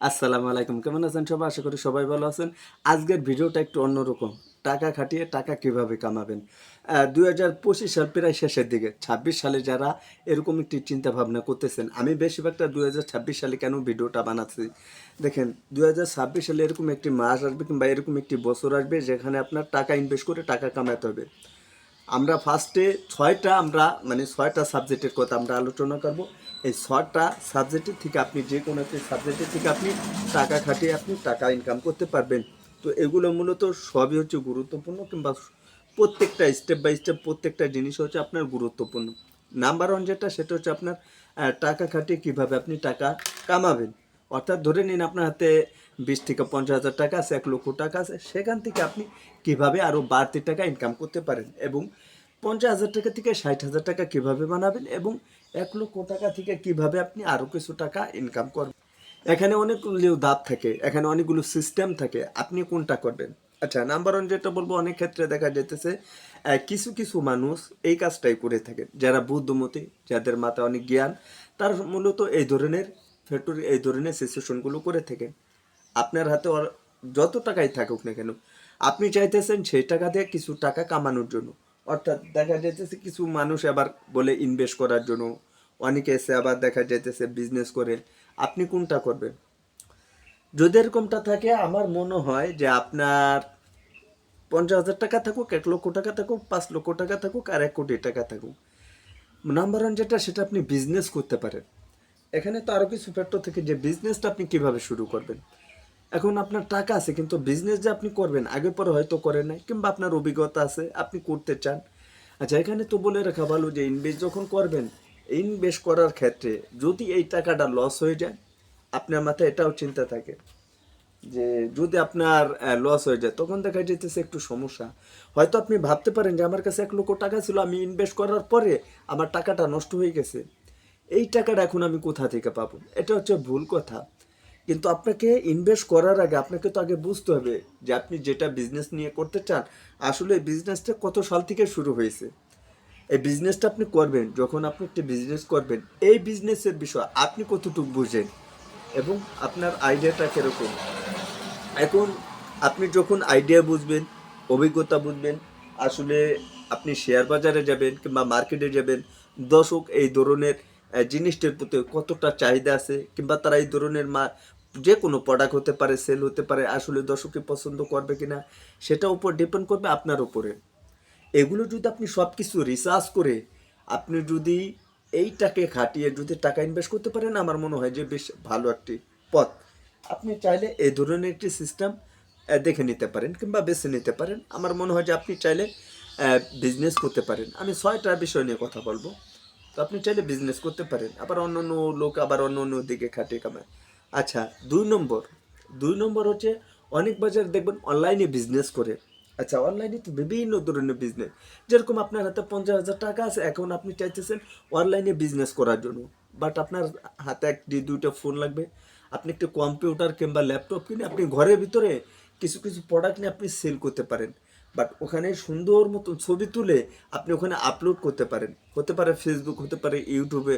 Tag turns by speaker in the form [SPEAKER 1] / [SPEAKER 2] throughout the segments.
[SPEAKER 1] আসসালামু আলাইকুম। কেমন আছেন সবাই? আশা করি সবাই ভালো আছেন। আজকের ভিডিওটা একটু অন্যরকম। টাকা খাটিয়ে টাকা কীভাবে কামাবেন? দুই হাজার পঁচিশ সাল প্রায় শেষের দিকে। ছাব্বিশ সালে যারা এরকম একটি চিন্তা ভাবনা করতেছেন, আমি বেশিরভাগটা দুই হাজার ছাব্বিশ সালে কেন ভিডিওটা বানাচ্ছি? দেখেন, দুই হাজার ছাব্বিশ সালে এরকম একটি মাস আসবে কিংবা এরকম একটি বছর আসবে যেখানে আপনার টাকা ইনভেস্ট করে টাকা কামাতে হবে। আমরা ফার্স্টে ছয়টা আমরা মানে ছয়টা সাবজেক্টের কথা আমরা আলোচনা করব। এই ছটা সাবজেক্টের থেকে আপনি যে কোনো একটি সাবজেক্টের থেকে আপনি টাকা খাটিয়ে আপনি টাকা ইনকাম করতে পারবেন। তো এগুলো মূলত সবই হচ্ছে গুরুত্বপূর্ণ কিংবা প্রত্যেকটা স্টেপ বাই স্টেপ প্রত্যেকটা জিনিস হচ্ছে আপনার গুরুত্বপূর্ণ। নাম্বার ওয়ান যেটা, সেটা হচ্ছে আপনার টাকা খাটিয়ে কীভাবে আপনি টাকা কামাবেন। অর্থাৎ ধরে নিন আপনার হাতে বিশ থেকে পঞ্চাশ হাজার টাকা আছে, এক লক্ষ টাকা আছে, সেখান থেকে আপনি কীভাবে আরও বাড়তি টাকা ইনকাম করতে পারেন এবং পঞ্চাশ হাজার টাকা থেকে ষাট হাজার টাকা কীভাবে বানাবেন এবং এক লক্ষ টাকা থেকে কীভাবে আপনি আরও কিছু টাকা ইনকাম করবেন? এখানে অনেকগুলো ধাপ থাকে, এখানে অনেকগুলো সিস্টেম থাকে, আপনি কোনটা করবেন? আচ্ছা নাম্বার ওয়ান যেটা বলব, অনেক ক্ষেত্রে দেখা যেতেছে কিছু কিছু মানুষ এই কাজটাই করে থাকে। যারা বুদ্ধমতী, যাদের মাথায় অনেক জ্ঞান, তার মূলত এই ধরনের ফ্যাক্টরি এই ধরনের সিচুয়েশনগুলো করে থাকেন আপনার হাতে যত টাকাই থাকুক না কেন, আপনি চাইতেছেন সেই টাকা দিয়ে কিছু টাকা কামানোর জন্য। অর্থাৎ দেখা যাইতেছে কিছু মানুষ আবার বলে ইনভেস্ট করার জন্য। অনেকে এসে আবার দেখা যাইতেছে বিজনেস করে। আপনি কোনটা করবেন? যদি এরকমটা থাকে, আমার মনে হয় যে আপনার পঞ্চাশ হাজার টাকা থাকুক, এক লক্ষ টাকা থাকুক, পাঁচ লক্ষ টাকা থাকুক, আর এক কোটি টাকা থাকুক। নাম্বার ওয়ান যেটা, সেটা আপনি বিজনেস করতে পারেন। এখানে তো আরও কিছু ফ্যাক্টর থেকে যে বিজনেসটা আপনি কীভাবে শুরু করবেন। এখন আপনার টাকা আছে, কিন্তু বিজনেস যে আপনি করবেন আগে পরে হয়তো করেন নাই, কিংবা আপনার অভিজ্ঞতা আছে, আপনি করতে চান। আচ্ছা এখানে তো বলে রাখা ভালো যে ইনভেস্ট যখন করবেন ইনভেস্ট করার ক্ষেত্রে যদি এই টাকাটা লস হয়ে যায়, আপনার মাথায় এটাও চিন্তা থাকে যে যদি আপনার লস হয়ে যায়, তখন দেখা যেতেছে একটু সমস্যা। হয়তো আপনি ভাবতে পারেন যে আমার কাছে এক লক্ষ টাকা ছিল, আমি ইনভেস্ট করার পরে আমার টাকাটা নষ্ট হয়ে গেছে। এই টাকাটা এখন আমি কোথা থেকে পাবো? এটা হচ্ছে ভুল কথা। কিন্তু আপনাকে ইনভেস্ট করার আগে আপনাকে তো আগে বুঝতে হবে যে আপনি যেটা বিজনেস নিয়ে করতে চান, আসলে এই বিজনেসটা কত সাল থেকে শুরু হয়েছে। এই বিজনেসটা আপনি করবেন, যখন আপনি একটা বিজনেস করবেন, এই বিজনেসের বিষয় আপনি কতটুকু বুঝেন এবং আপনার আইডিয়াটা কীরকম। এখন আপনি যখন আইডিয়া বুঝবেন, অভিজ্ঞতা বুঝবেন, আসলে আপনি শেয়ার বাজারে যাবেন কিংবা মার্কেটে যাবেন, দর্শক এই ধরনের জিনিসটির প্রতি কতটা চাহিদা আছে কিংবা তারা এই ধরনের যে কোনো প্রোডাক্ট হতে পারে সেল হতে পারে, আসলে দর্শককে পছন্দ করবে কিনা সেটার উপর ডিপেন্ড করবে আপনার উপরে। এগুলো যদি আপনি সব কিছু রিসার্চ করে, আপনি যদি এইটাকে খাটিয়ে যদি টাকা ইনভেস্ট করতে পারেন, আমার মনে হয় যে বেশ ভালো একটি পথ। আপনি চাইলে এই ধরনের একটি সিস্টেম দেখে নিতে পারেন কিংবা বেছে নিতে পারেন। আমার মনে হয় যে আপনি চাইলে বিজনেস করতে পারেন। আমি ছয়টা বিষয় নিয়ে কথা বলব। তো আপনি চাইলে বিজনেস করতে পারেন। আবার অন্য অন্য লোক আবার অন্য অন্য দিকে খাটিয়ে কামায়। আচ্ছা দুই নম্বর। দুই নম্বর হচ্ছে অনেক বাজার দেখবেন অনলাইনে বিজনেস করে। আচ্ছা অনলাইনে তো বিভিন্ন ধরনের বিজনেস যেরকম আপনার হাতে পঞ্চাশ হাজার টাকা আছে, এখন আপনি চাইতেছেন অনলাইনে বিজনেস করার জন্য। বাট আপনার হাতে একটি, দুইটা ফোন লাগবে। আপনি একটি কম্পিউটার কিংবা ল্যাপটপ কিনে আপনি ঘরের ভিতরে কিছু কিছু প্রোডাক্ট নিয়ে আপনি সেল করতে পারেন। বাট ওখানে সুন্দর মতন ছবি তুলে আপনি ওখানে আপলোড করতে পারেন। হতে পারে ফেসবুক হতে পারে ইউটিউবে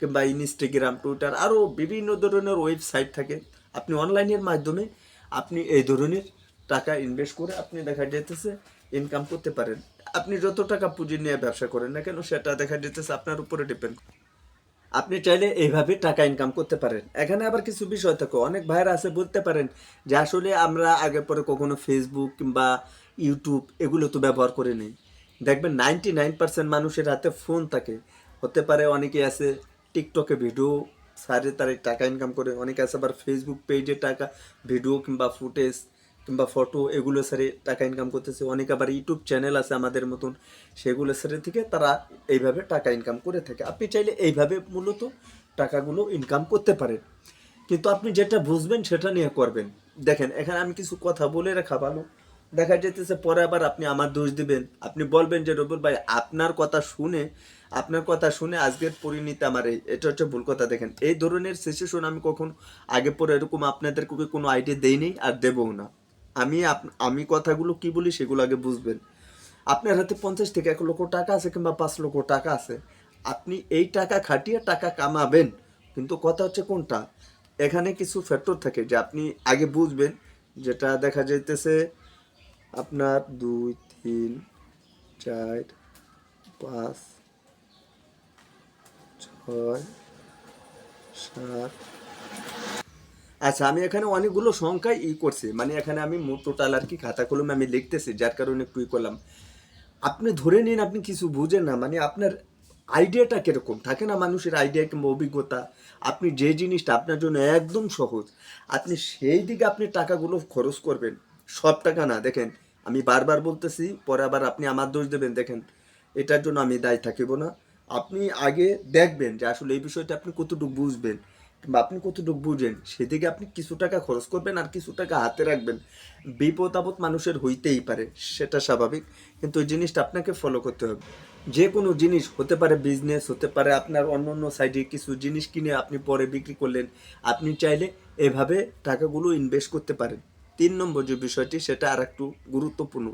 [SPEAKER 1] কিংবা ইনস্টাগ্রাম টুইটার আরও বিভিন্ন ধরনের ওয়েবসাইট থাকে। আপনি অনলাইনের মাধ্যমে আপনি এই ধরনের টাকা ইনভেস্ট করে আপনি দেখা যেতেছে ইনকাম করতে পারেন। আপনি যত টাকা পুঁজি নিয়ে ব্যবসা করেন না কেন, সেটা দেখা যেতেছে আপনার উপরে ডিপেন্ড আপনি চাইলে এইভাবে টাকা ইনকাম করতে পারেন। এখানে আবার কিছু বিষয় থাকে। অনেক ভাইরা আছে, বলতে পারেন যে আসলে আমরা আগে পরে কখনো ফেসবুক কিংবা ইউটিউব এগুলো তো ব্যবহার করে নেই দেখবেন নাইনটি নাইন পার্সেন্ট মানুষের হাতে ফোন থাকে। হতে পারে অনেকে আছে টিকটকে ভিডিও সারে তারে টাকা ইনকাম করে, অনেকে আছে, আবার ফেসবুক পেজে টাকা ভিডিও কিংবা ফুটেজ কিংবা ফটো এগুলো সারে টাকা ইনকাম করতেছে। অনেকে আবার ইউটিউব চ্যানেল আছে আমাদের মতন, সেগুলো সারে থেকে তারা এইভাবে টাকা ইনকাম করে থাকে। আপনি চাইলে এইভাবে মূলত টাকাগুলো ইনকাম করতে পারেন। কিন্তু আপনি যেটা বুঝবেন সেটা নিয়ে করবেন। দেখেন, এখানে আমি কিছু কথা বলে রাখা ভালো। দেখা যেতেছে পরে আবার আপনি আমার দোষ দিবেন। আপনি বলবেন যে, রবুল ভাই, আপনার কথা শুনে, আপনার কথা শুনে আজকের পরিণতি আমার এই এটা হচ্ছে ভুল কথা, দেখেন। এই ধরনের সিচুয়েশন আমি কখন আগে পরে এরকম আপনাদেরকে কোনো আইডিয়া দেইনি আর দেবও না। আমি আমি কথাগুলো কি বলি সেগুলো আগে বুঝবেন। আপনার হাতে পঞ্চাশ থেকে এক লক্ষ টাকা আছে কিংবা পাঁচ লক্ষ টাকা আছে। আপনি এই টাকা খাটিয়ে টাকা কামাবেন। কিন্তু কথা হচ্ছে কোনটা? এখানে কিছু ফ্যাক্টর থাকে যে আপনি আগে বুঝবেন। যেটা দেখা যাইতেছে আপনার দুই, তিন, চার, পাঁচ, ছয়, সাত। আচ্ছা আমি এখানে অনেকগুলো সংখ্যায় ই করছি। মানে এখানে আমি টোটাল আর কি খাতা কলমে আমি লিখতেছি, যার কারণে একটু ই করলাম। আপনি ধরে নিন, আপনি কিছু বুঝেন না মানে আপনার আইডিয়াটা কীরকম? থাকে না মানুষের আইডিয়া কিংবা অভিজ্ঞতা? আপনি যে জিনিসটা আপনার জন্য একদম সহজ, আপনি সেই দিকে আপনি টাকাগুলো খরচ করবেন। সব টাকা না, দেখেন, আমি বারবার বলতেছি, পরে আবার আপনি আমার দোষ দেবেন, দেখেন, এটার জন্য আমি দায়ী থাকিব না। আপনি আগে দেখবেন যে আসলে এই বিষয়টা আপনি কতটুকু বুঝবেন, কিংবা আপনি কতটুকু বুঝেন, সেদিকে আপনি কিছু টাকা খরচ করবেন আর কিছু টাকা হাতে রাখবেন। বিপদ আপদ মানুষের হইতেই পারে, সেটা স্বাভাবিক, কিন্তু ওই জিনিসটা আপনাকে ফলো করতে হবে। যে কোনো জিনিস হতে পারে বিজনেস হতে পারে আপনার অন্য অন্য সাইডে কিছু জিনিস কিনে আপনি পরে বিক্রি করলেন, আপনি চাইলে এভাবে টাকাগুলো ইনভেস্ট করতে পারেন। তিন নম্বর যে বিষয়টি, সেটা আর একটু গুরুত্বপূর্ণ।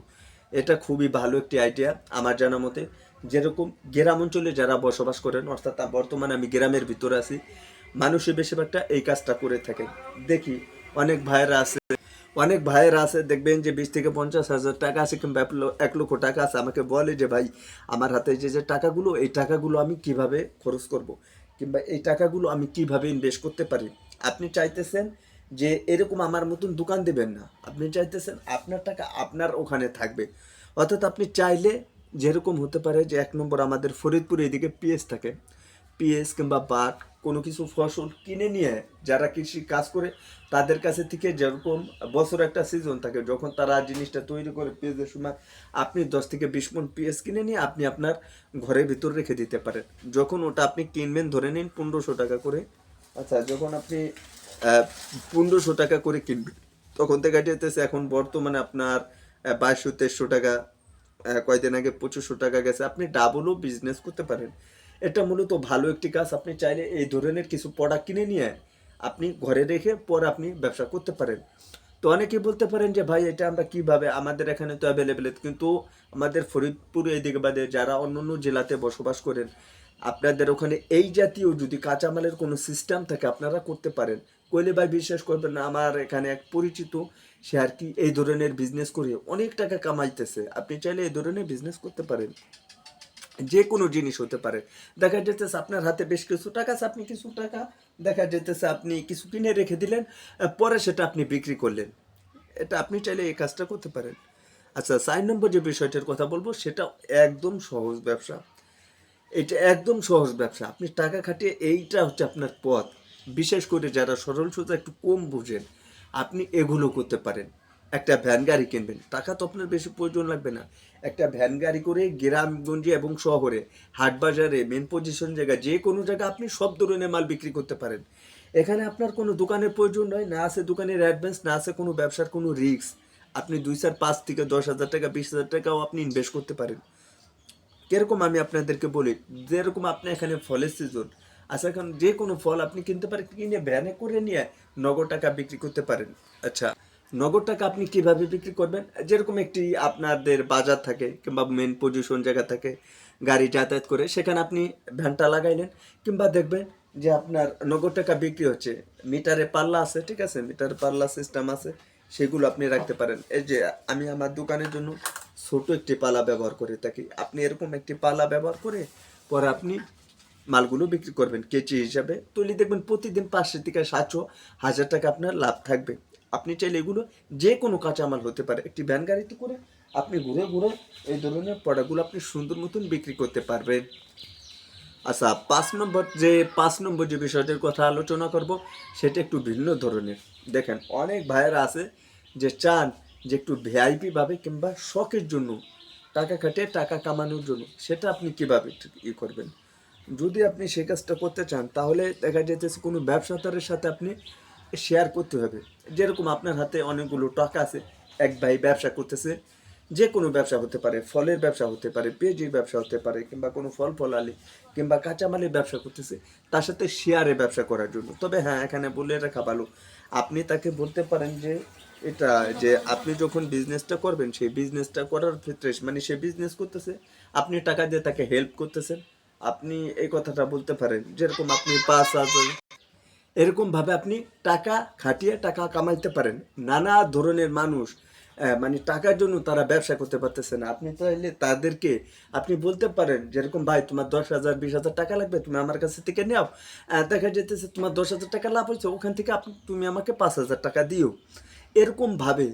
[SPEAKER 1] এটা খুবই ভালো একটি আইডিয়া আমার জানা মতে। যেরকম গ্রাম অঞ্চলে যারা বসবাস করেন, অর্থাৎ বর্তমানে আমি গ্রামের ভিতরে আছি, মানুষের বেশিরভাগটা এই কাজটা করে থাকে দেখি, অনেক ভাইয়েরা আছে, অনেক ভাইয়েরা আছে, দেখবেন যে বিশ থেকে পঞ্চাশ হাজার টাকা আছে কিংবা এক লক্ষ টাকা আছে। আমাকে বলে যে, ভাই, আমার হাতে যে যে টাকাগুলো, এই টাকাগুলো আমি কীভাবে খরচ করব? কিংবা এই টাকাগুলো আমি কীভাবে ইনভেস্ট করতে পারি? আপনি চাইতেছেন যে এরকম আমার মতন দোকান দেবেন না। আপনি চাইতেছেন আপনার টাকা আপনার ওখানে থাকবে। অর্থাৎ আপনি চাইলে যেরকম হতে পারে যে এক নম্বর আমাদের ফরিদপুর এদিকে পিএস থাকে। পিএস কিংবা পাট কোনো কিছু ফসল কিনে নিয়ে যারা কৃষি কাজ করে, তাদের কাছে থেকে যেরকম বছর একটা সিজন থাকে, যখন তারা জিনিসটা তৈরি করে পেঁয়াজের সময়, আপনি দশ থেকে বিশ মন পেঁয়াজ কিনে নিয়ে আপনি আপনার ঘরের ভিতর রেখে দিতে পারেন। যখন ওটা আপনি কিনবেন, ধরে নিন পনেরোশো টাকা করে। আচ্ছা যখন আপনি পনেরোশো টাকা করে কিনবেন তখন থেকে যেতেছে এখন বর্তমানে আপনার বাইশশো তেইশশো টাকা আহ, কয়দিন আগে পঁচিশশো টাকা গেছে। আপনি ডাবলও বিজনেস করতে পারেন। এটা মূলত ভালো একটি কাজ। আপনি চাইলে এই ধরনের কিছু প্রোডাক্ট কিনে নিয়ে আপনি ঘরে রেখে পর আপনি ব্যবসা করতে পারেন। তো অনেকেই বলতে পারেন যে ভাই এটা আমরা কীভাবে আমাদের এখানে তো অ্যাভেলেবেল কিন্তু আমাদের ফরিদপুর এদিকে বাদে যারা অন্য অন্য জেলাতে বসবাস করেন আপনাদের ওখানে এই জাতীয় যদি কাঁচামালের কোনো সিস্টেম থাকে, আপনারা করতে পারেন। কইলে ভাই বিশ্বাস করবেন না, আমার এখানে এক পরিচিত, সে আর কি এই ধরনের বিজনেস করে অনেক টাকা কামাইতেছে। আপনি চাইলে এই ধরনের বিজনেস করতে পারেন। যে কোনো জিনিস হতে পারে। দেখা যেতেছে আপনার হাতে বেশ কিছু টাকা আপনি কিছু টাকা, দেখা যেতেছে আপনি কিছু কিনে রেখে দিলেন পরে সেটা আপনি বিক্রি করলেন। এটা আপনি চাইলে এই কাজটা করতে পারেন। আচ্ছা চার নম্বর যে বিষয়টার কথা বলব, সেটা একদম সহজ ব্যবসা। এটা একদম সহজ ব্যবসা। আপনি টাকা খাটিয়ে এইটা হচ্ছে আপনার পথ। বিশেষ করে যারা সরল সোজা একটু কম বুঝেন, আপনি এগুলো করতে পারেন। একটা ভ্যান গাড়ি কিনবেন, টাকা তো আপনার বেশি প্রয়োজন লাগবে না। একটা ভ্যান গাড়ি করে গ্রামগঞ্জে এবং শহরে, হাট বাজারে মেন পজিশন জায়গা যে কোনো জায়গায় আপনি সব ধরনের মাল বিক্রি করতে পারেন। এখানে আপনার কোনো দোকানের প্রয়োজন নয়, না আছে দোকানের অ্যাডভান্স না আছে কোনো ব্যবসার কোনো রিস্ক আপনি দুই চার পাঁচ থেকে দশ হাজার টাকা, বিশ হাজার টাকাও আপনি ইনভেস্ট করতে পারেন। কীরকম আমি আপনাদেরকে বলি, যেরকম আপনি এখানে ফলের সিজন আচ্ছা এখন যে কোনো ফল আপনি কিনতে পারেন, কিনে ভ্যানে করে নিয়ে নগদ টাকা বিক্রি করতে পারেন। আচ্ছা নগদ টাকা আপনি কীভাবে বিক্রি করবেন? যেরকম একটি আপনাদের বাজার থাকে কিংবা মেন পজিশন জায়গা থাকে, গাড়ি যাতায়াত করে, সেখানে আপনি ভ্যানটা লাগাইলেন কিংবা দেখবেন যে আপনার নগদ টাকা বিক্রি হচ্ছে। মিটারে পাল্লা আছে, ঠিক আছে? মিটারে পাল্লা সিস্টেম আছে। সেগুলো আপনি রাখতে পারেন। এই যে, আমি আমার দোকানের জন্য ছোট একটি পালা ব্যবহার করে থাকি। আপনি এরকম একটি পালা ব্যবহার করে পরে আপনি মালগুলো বিক্রি করবেন। কেজি হিসাবে। তুলি দেখবেন প্রতিদিন পাঁচশো থেকে সাতশো হাজার টাকা আপনার লাভ থাকবে। আপনি চাইলে এগুলো যে কোনো কাঁচামাল হতে পারে। একটি ভ্যান গাড়িতে করে আপনি ঘুরে ঘুরে এই ধরনের প্রোডাক্টগুলো আপনি সুন্দর মতন বিক্রি করতে পারবেন। আচ্ছা পাঁচ নম্বর যে, পাঁচ নম্বর যে বিষয়টির কথা আলোচনা করব, সেটা একটু ভিন্ন ধরনের। দেখেন, অনেক ভাইয়েরা আছে যে চান যে একটু ভিআইপি ভাবে কিংবা শখের জন্য টাকা খাটিয়ে টাকা কামানোর জন্য, সেটা আপনি কীভাবে ই করবেন? যদি আপনি সে কাজটা করতে চান, তাহলে দেখা যেতেছে কোনো ব্যবসাদারের সাথে আপনি শেয়ার করতে হবে। যেরকম আপনার হাতে অনেকগুলো টাকা আছে, এক ভাই ব্যবসা করতেছে, যে কোনো ব্যবসা হতে পারে, ফলের ব্যবসা হতে পারে, পেঁয়াজির ব্যবসা হতে পারে, কিংবা কোনো ফল ফলালি, কিংবা কাঁচামালের ব্যবসা করতেছে, তার সাথে শেয়ারে ব্যবসা করার জন্য। তবে হ্যাঁ এখানে বলে রাখা ভালো। আপনি তাকে বলতে পারেন যে এটা, যে আপনি যখন বিজনেসটা করবেন, সেই বিজনেসটা করার ক্ষেত্রে মানে সে বিজনেস করতেছে, আপনি টাকা দিয়ে তাকে হেল্প করতেছেন, আপনি এই কথাটা বলতে পারেন, যেরকম আপনি পাঁচ হাজার, এরকমভাবে আপনি টাকা খাটিয়ে টাকা কামাইতে পারেন। নানা ধরনের মানুষ মানে টাকার জন্য তারা ব্যবসা করতে পারতেছে না। আপনি চাইলে তাদেরকে, আপনি বলতে পারেন, যেরকম, ভাই, তোমার দশ হাজার, বিশ হাজার টাকা লাগবে, তুমি আমার কাছে থেকে নাও। দেখা যেতেছে তোমার দশ হাজার টাকা লাভ হয়েছে ওখান থেকে আপনি, তুমি আমাকে পাঁচ হাজার টাকা দিও। এরকমভাবে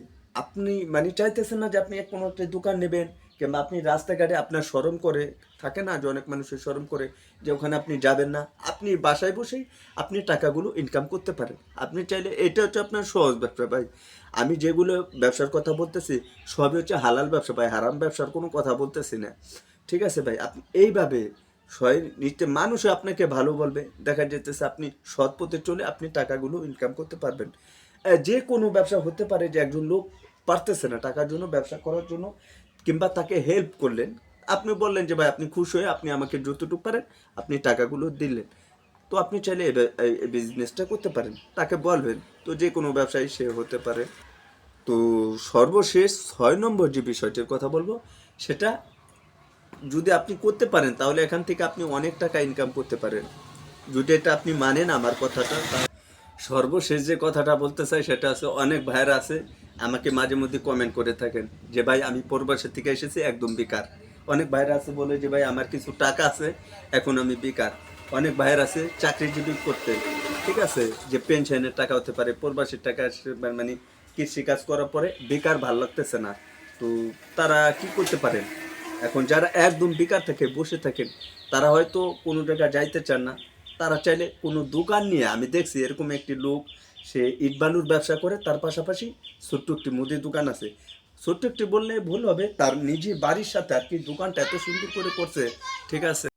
[SPEAKER 1] আপনি মানে চাইতেছেন না যে আপনি কোনো একটা দোকান নেবেন। কিংবা আপনি রাস্তাঘাটে আপনার শরম করে থাকে না, যে অনেক মানুষের শরম করে যে ওখানে আপনি যাবেন না, আপনি বাসায় বসেই আপনি টাকাগুলো ইনকাম করতে পারেন। আপনি চাইলে এটা হচ্ছে আপনার সহজ ব্যবসা ভাই। আমি যেগুলো ব্যবসার কথা বলতেছি, সবই হচ্ছে হালাল ব্যবসা ভাই, হারাম ব্যবসার কোনো কথা বলতেছি না। ঠিক আছে ভাই, আপনি এইভাবে সবাই নিশ্চয় মানুষও আপনাকে ভালো বলবে। দেখা যেতেছে আপনি সৎ পথে চলে আপনি টাকাগুলো ইনকাম করতে পারবেন। যে কোনো ব্যবসা হতে পারে যে একজন লোক পারতেছে না টাকার জন্য, ব্যবসা করার জন্য। কিংবা তাকে হেল্প করলেন আপনি বললেন যে, ভাই, আপনি খুশ হয়ে আপনি আমাকে যতটুকু পারেন, আপনি টাকাগুলো দিলেন। তো আপনি চাইলে এই বিজনেসটা করতে পারেন। তাকে বলবেন, তো যে কোনো ব্যবসায়ী সে হতে পারে। তো সর্বশেষ ছয় নম্বর যে বিষয়টির কথা বলব, সেটা যদি আপনি করতে পারেন, তাহলে এখান থেকে আপনি অনেক টাকা ইনকাম করতে পারেন। যদি এটা আপনি মানেন আমার কথাটা সর্বশেষ যে কথাটা বলতে চাই সেটা আছে অনেক ভাইয়েরা আছে, আমাকে মাঝে মধ্যে কমেন্ট করে থাকেন যে, ভাই, আমি পূর্বাসের থেকে এসেছি, একদম বেকার। অনেক ভাইয়েরা আছে বলে যে, ভাই, আমার কিছু টাকা আছে, এখন আমি বেকার। অনেক ভাইয়ের আছে চাকরিজীবী করতে, ঠিক আছে, যে পেনশনের টাকা হতে পারে, প্রবাসীর টাকা মানে কৃষি কাজ করার পরে বেকার ভালো লাগতেছে না। তো তারা কি করতে পারেন? এখন যারা একদম বেকার থেকে, বসে থাকেন, তারা হয়তো কোনো জায়গায় যাইতে চান না তারা চাইলে কোনো দোকান নিয়ে, আমি দেখছি এরকম একটি লোক, সে ইট বালুর ব্যবসা করে, তার পাশাপাশি ছোট্ট একটি মুদির দোকান আছে। ছোট্ট একটি বললে ভুল হবে, তার নিজে বাড়ির সাথে আর কি দোকানটা এত সুন্দর করে করছে, ঠিক আছে?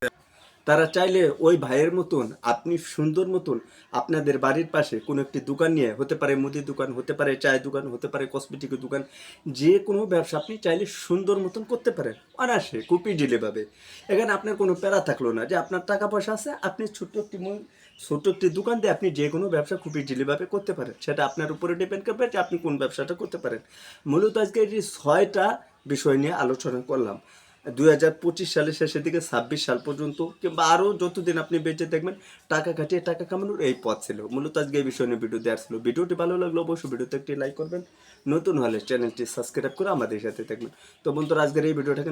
[SPEAKER 1] তারা চাইলে ওই ভাইয়ের মতন, আপনি সুন্দর মতন আপনাদের বাড়ির পাশে কোনো একটি দোকান নিয়ে, হতে পারে মুদির দোকান, হতে পারে চায়ের দোকান, হতে পারে কসমেটিকের দোকান, যে কোনো ব্যবসা আপনি চাইলে সুন্দর মতন করতে পারেন। অনায়াসে কুপি ডিলেভাবে এখানে আপনার কোনো প্যারা থাকল না যে আপনার টাকা পয়সা আছে, আপনি ছোট্ট একটি ছোট্ট একটি দোকান দিয়ে আপনি যে কোনো ব্যবসা খুবই ডিলিভাবে করতে পারেন। সেটা আপনার উপরে ডিপেন্ড করবে যে আপনি কোন ব্যবসাটা করতে পারেন। মূলত আজকে এই ছয়টা বিষয় নিয়ে আলোচনা করলাম। দুই পঁচিশ সালের শেষের দিকে, ছাব্বিশ সাল পর্যন্ত, কিংবা আরও যতদিন আপনি বেঁচে দেখবেন টাকা কাটিয়ে টাকা কামানোর এই পথ ছিল। মূলত আজকে এই বিষয় নিয়ে ভিডিও দেওয়ার ছিল। ভিডিওটি ভালো লাগল অবশ্যই ভিডিওতে একটি লাইক করবেন। নতুন হলে চ্যানেলটি সাবস্ক্রাইব করে আমাদের সাথে থাকবেন। তো বন্ধুরা, আজকের এই ভিডিওটাকে